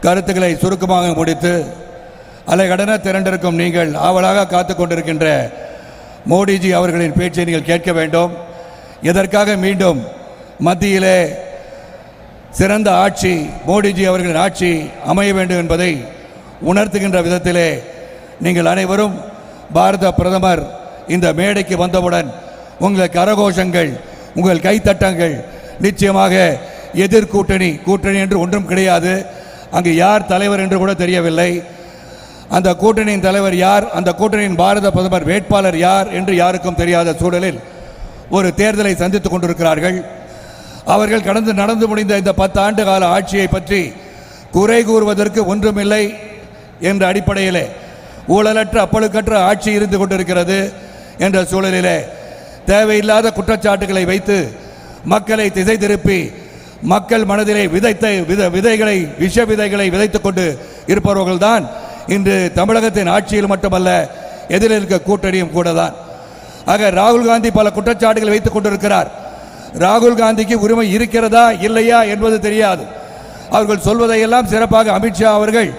கருத்துக்களை சுருக்கமாக முடித்து அலைகடன திரண்டிருக்கும் நீங்கள் ஆவலாக காத்து கொண்டிருக்கின்ற மோடிஜி அவர்களின் பேச்சை நீங்கள் கேட்க வேண்டும். இதற்காக மீண்டும் மத்தியிலே சிறந்த ஆட்சி மோடிஜி அவர்களின் ஆட்சி அமைய வேண்டும் என்பதை உணர்த்துகின்ற விதத்திலே நீங்கள் அனைவரும் பாரத பிரதமர் இந்த மேடைக்கு வந்தவுடன் உங்கள் கரகோஷங்கள் உங்கள் கைத்தட்டங்கள் நிச்சயமாக எதிர்கூட்டணி கூட்டணி என்று ஒன்றும் கிடையாது. அங்கு யார் தலைவர் என்று கூட தெரியவில்லை. அந்த கூட்டணியின் தலைவர் யார் அந்த கூட்டணியின் பாரத பிரதமர் வேட்பாளர் யார் என்று யாருக்கும் தெரியாத சூழலில் ஒரு தேர்தலை சந்தித்துக் கொண்டிருக்கிறார்கள். அவர்கள் கடந்து நடந்து முடிந்த இந்த பத்து ஆண்டு கால ஆட்சியை பற்றி குறை கூறுவதற்கு ஒன்றுமில்லை என்ற அடிப்படையிலே ஊழலற்ற அப்பழுக்கற்ற ஆட்சி இருந்து கொண்டிருக்கிறது என்ற சூழலிலே தேவையில்லாத குற்றச்சாட்டுகளை வைத்து மக்களை திசை திருப்பி மக்கள் மனதிலே விதைத்த வித விதைகளை விஷ விதைகளை விதைத்துக் கொண்டு இருப்பவர்கள்தான் இன்று தமிழகத்தின் ஆட்சியில் மட்டுமல்ல எதிரில் இருக்க கூட்டணியும் கூட தான் ஆக ராகுல் காந்தி பல குற்றச்சாட்டுகளை வைத்துக் கொண்டிருக்கிறார். ராகுல் காந்திக்கு உரிமை இருக்கிறதா இல்லையா என்பது தெரியாது. அவர்கள் சொல்வதையெல்லாம் சிறப்பாக அமித்ஷா அவர்கள்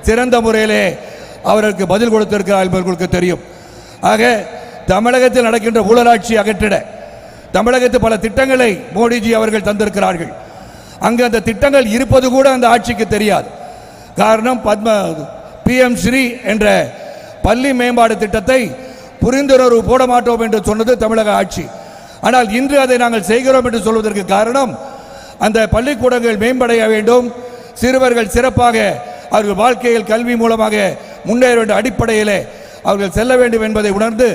சிறந்த முறையிலே அவருக்கு பதில் கொடுத்திருக்கிறார் என்பவர்களுக்கு தெரியும். ஆக தமிழகத்தில் நடக்கின்ற ஊழலாட்சி அகற்றிட தமிழகத்தில் பல திட்டங்களை மோடிஜி அவர்கள் தந்திருக்கிறார்கள். அங்கு அந்த திட்டங்கள் இருப்பது கூட அந்த ஆட்சிக்கு தெரியாது. காரணம் பத்ம பிஎம் ஸ்ரீ என்ற பள்ளி மேம்பாடு திட்டத்தை புரிந்துணர்வு போட மாட்டோம் என்று சொன்னது தமிழக ஆட்சி. ஆனால் இன்று அதை நாங்கள் செய்கிறோம் என்று சொல்வதற்கு காரணம் அந்த பள்ளிக்கூடங்கள் மேம்படைய வேண்டும் சிறுவர்கள் சிறப்பாக அவர்கள் வாழ்க்கையில் கல்வி மூலமாக முன்னேற வேண்டிய அடிப்படையிலே அவர்கள் செல்ல வேண்டும் என்பதை உணர்ந்து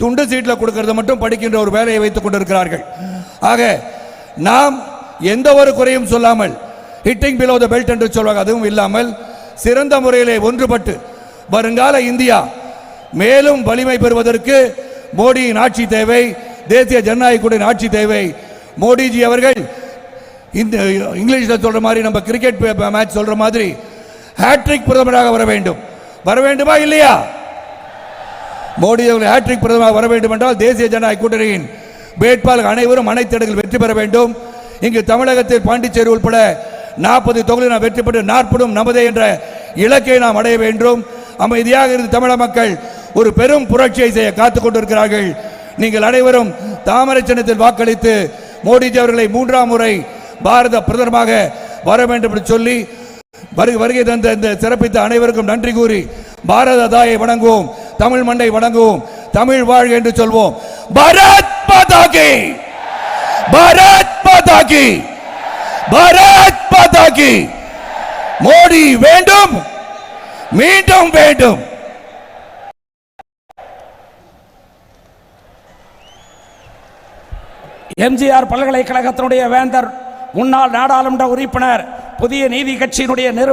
துண்டு சீட்டில் கொடுக்கறது மட்டும் படிக்கின்ற ஒரு வேலையை வைத்துக் கொண்டிருக்கிறார்கள். ஆக நாம் எந்த ஒரு குறையும் சொல்லாமல் ஹிட்டிங் பிலோ த பெல்ட் என்று சொல்வாங்க அதுவும் இல்லாமல் சிறந்த முறையிலே ஒன்றுபட்டு வருங்கால இந்தியா மேலும் வலிமை பெறுவதற்கு மோடியின் ஆட்சி தேவை தேசிய ஜனநாயக கூட்டணி ஆட்சி தேவை. மோடிஜி அவர்கள் இந்த இங்கிலீஷில் சொல்ற மாதிரி நம்ம கிரிக்கெட் மேட்ச் சொல்ற மாதிரி ஹேட்ரிக் பிரதமராக வர வேண்டும். வர வேண்டுமா இல்லையா? மோடி அவர்கள் ஹேட்ரிக் பிரதமராக வர வேண்டும் என்றால் தேசிய ஜனநாயக கூட்டணியின் வேட்பாளர் அனைவரும் அனைத்து இடங்களில் வெற்றி பெற வேண்டும். இங்கு தமிழகத்தில் பாண்டிச்சேரி உட்பட நாற்பது தொகுதியில் நாம் வெற்றி பெற்று நாற்பதும் நமதே என்ற இலக்கை நாம் அடைய வேண்டும். அமைதியாக இருந்து தமிழக மக்கள் ஒரு பெரும் புரட்சியை செய்ய காத்துக் கொண்டிருக்கிறார்கள். நீங்கள் அனைவரும் தாமரை சின்னத்தில் வாக்களித்து மோடிஜி அவர்களை மூன்றாம் முறை பாரத பிரதமராக வர வேண்டும் என்று சொல்லி வருகை வருகை தந்த இந்த சிறப்பித்த அனைவருக்கும் நன்றி கூறி பாரத தாயை வணங்குவோம் தமிழ் மண்ணை வணங்குவோம் தமிழ் வாழ்க என்று சொல்வோம். பாரத் மாதா பாரத் மாதா கி. பாரத் மாதா கி. மோடி வேண்டும் மீண்டும் வேண்டும். எம்ஜிஆர் பல்கலைக்கழகத்தினுடைய வேந்தர் முன்னாள் நாடாளுமன்ற உறுப்பினர் புதிய நீதி கட்சியினுடைய நிறுவனம்